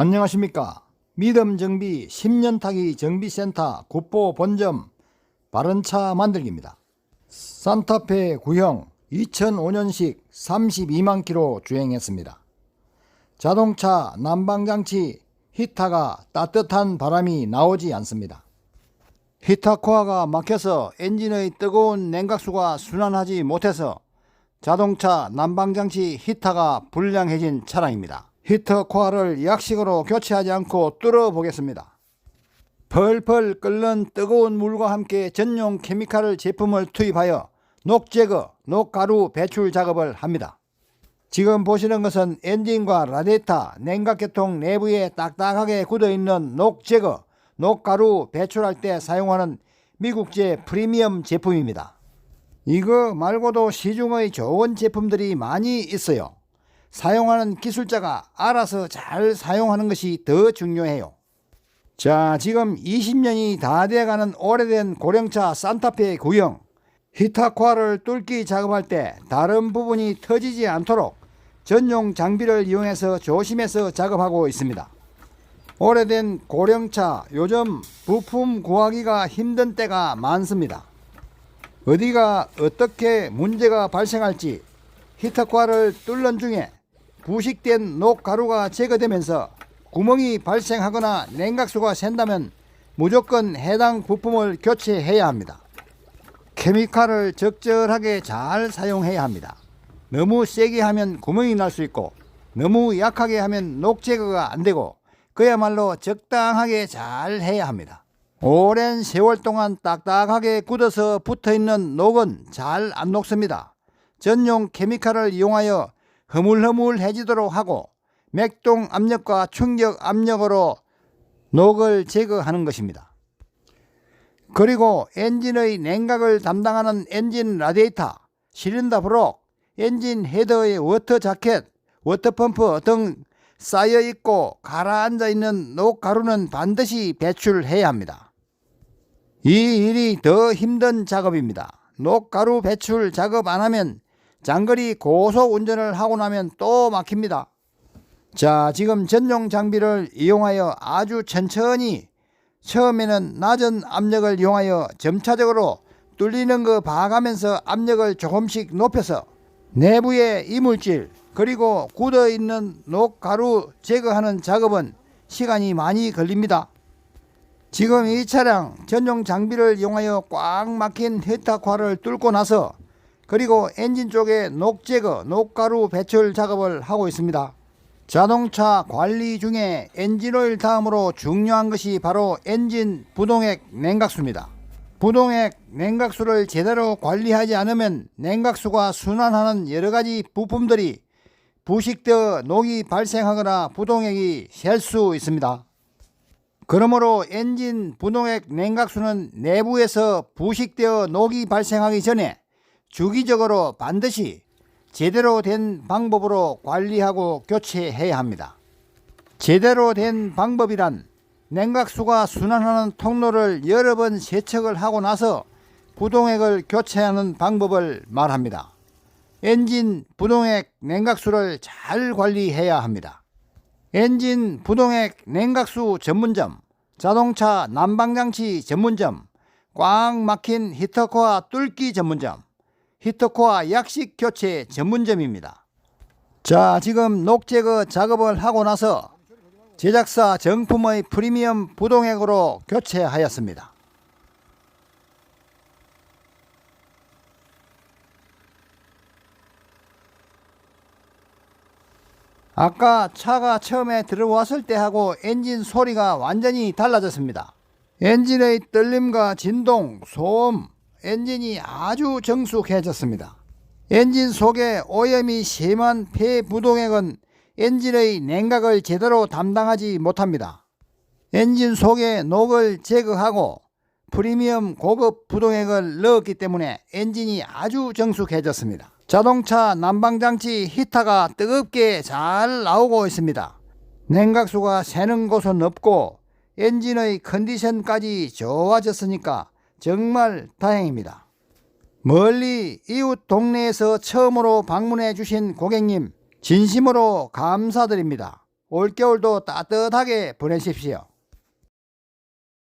안녕하십니까. 믿음정비 10년 타기 정비센터 국보 본점 바른차 만들기입니다. 산타페 구형 2005년식 32만 킬로 주행했습니다. 자동차 난방장치 히타가 따뜻한 바람이 나오지 않습니다. 히타 코어가 막혀서 엔진의 뜨거운 냉각수가 순환하지 못해서 자동차 난방장치 히타가 불량해진 차량입니다. 히터 코어를 약식으로 교체하지 않고 뚫어 보겠습니다. 펄펄 끓는 뜨거운 물과 함께 전용 케미칼 제품을 투입하여 녹 제거, 녹가루 배출 작업을 합니다. 지금 보시는 것은 엔진과 라디에이터, 냉각계통 내부에 딱딱하게 굳어 있는 녹 제거, 녹가루 배출할 때 사용하는 미국제 프리미엄 제품입니다. 이거 말고도 시중의 좋은 제품들이 많이 있어요. 사용하는 기술자가 알아서 잘 사용하는 것이 더 중요해요. 자, 지금 20년이 다 돼가는 오래된 고령차 산타페 구형 히타코아를 뚫기 작업할 때 다른 부분이 터지지 않도록 전용 장비를 이용해서 조심해서 작업하고 있습니다. 오래된 고령차 요즘 부품 구하기가 힘든 때가 많습니다. 어디가 어떻게 문제가 발생할지 히터과를 뚫는 중에 부식된 녹가루가 제거되면서 구멍이 발생하거나 냉각수가 샌다면 무조건 해당 부품을 교체해야 합니다. 케미칼을 적절하게 잘 사용해야 합니다. 너무 세게 하면 구멍이 날 수 있고 너무 약하게 하면 녹 제거가 안 되고 그야말로 적당하게 잘 해야 합니다. 오랜 세월 동안 딱딱하게 굳어서 붙어 있는 녹은 잘 안 녹습니다. 전용 케미칼을 이용하여 흐물흐물해지도록 하고 맥동 압력과 충격 압력으로 녹을 제거하는 것입니다. 그리고 엔진의 냉각을 담당하는 엔진 라디에이터, 실린더 브록, 엔진 헤더의 워터 자켓, 워터펌프 등 쌓여 있고 가라앉아 있는 녹가루는 반드시 배출해야 합니다. 이 일이 더 힘든 작업입니다. 녹가루 배출 작업 안 하면 장거리 고속 운전을 하고 나면 또 막힙니다. 자, 지금 전용 장비를 이용하여 아주 천천히 처음에는 낮은 압력을 이용하여 점차적으로 뚫리는 거 봐가면서 압력을 조금씩 높여서 내부의 이물질 그리고 굳어 있는 녹가루 제거하는 작업은 시간이 많이 걸립니다. 지금 이 차량 전용 장비를 이용하여 꽉 막힌 헤타과를 뚫고 나서 그리고 엔진 쪽에 녹 제거, 녹가루 배출 작업을 하고 있습니다. 자동차 관리 중에 엔진오일 다음으로 중요한 것이 바로 엔진 부동액 냉각수입니다. 부동액 냉각수를 제대로 관리하지 않으면 냉각수가 순환하는 여러 가지 부품들이 부식되어 녹이 발생하거나 부동액이 셀 수 있습니다. 그러므로 엔진 부동액 냉각수는 내부에서 부식되어 녹이 발생하기 전에 주기적으로 반드시 제대로 된 방법으로 관리하고 교체해야 합니다. 제대로 된 방법이란 냉각수가 순환하는 통로를 여러 번 세척을 하고 나서 부동액을 교체하는 방법을 말합니다. 엔진 부동액 냉각수를 잘 관리해야 합니다. 엔진 부동액 냉각수 전문점, 자동차 난방장치 전문점, 꽉 막힌 히터코어 뚫기 전문점, 히터코어 약식 교체 전문점입니다. 자, 지금 녹 제거 작업을 하고 나서 제작사 정품의 프리미엄 부동액으로 교체하였습니다. 아까 차가 처음에 들어왔을 때하고 엔진 소리가 완전히 달라졌습니다. 엔진의 떨림과 진동, 소음, 엔진이 아주 정숙해졌습니다. 엔진 속에 오염이 심한 폐 부동액은 엔진의 냉각을 제대로 담당하지 못합니다. 엔진 속에 녹을 제거하고 프리미엄 고급 부동액을 넣었기 때문에 엔진이 아주 정숙해졌습니다. 자동차 난방장치 히터가 뜨겁게 잘 나오고 있습니다. 냉각수가 새는 곳은 없고 엔진의 컨디션까지 좋아졌으니까 정말 다행입니다. 멀리 이웃 동네에서 처음으로 방문해 주신 고객님 진심으로 감사드립니다. 올겨울도 따뜻하게 보내십시오.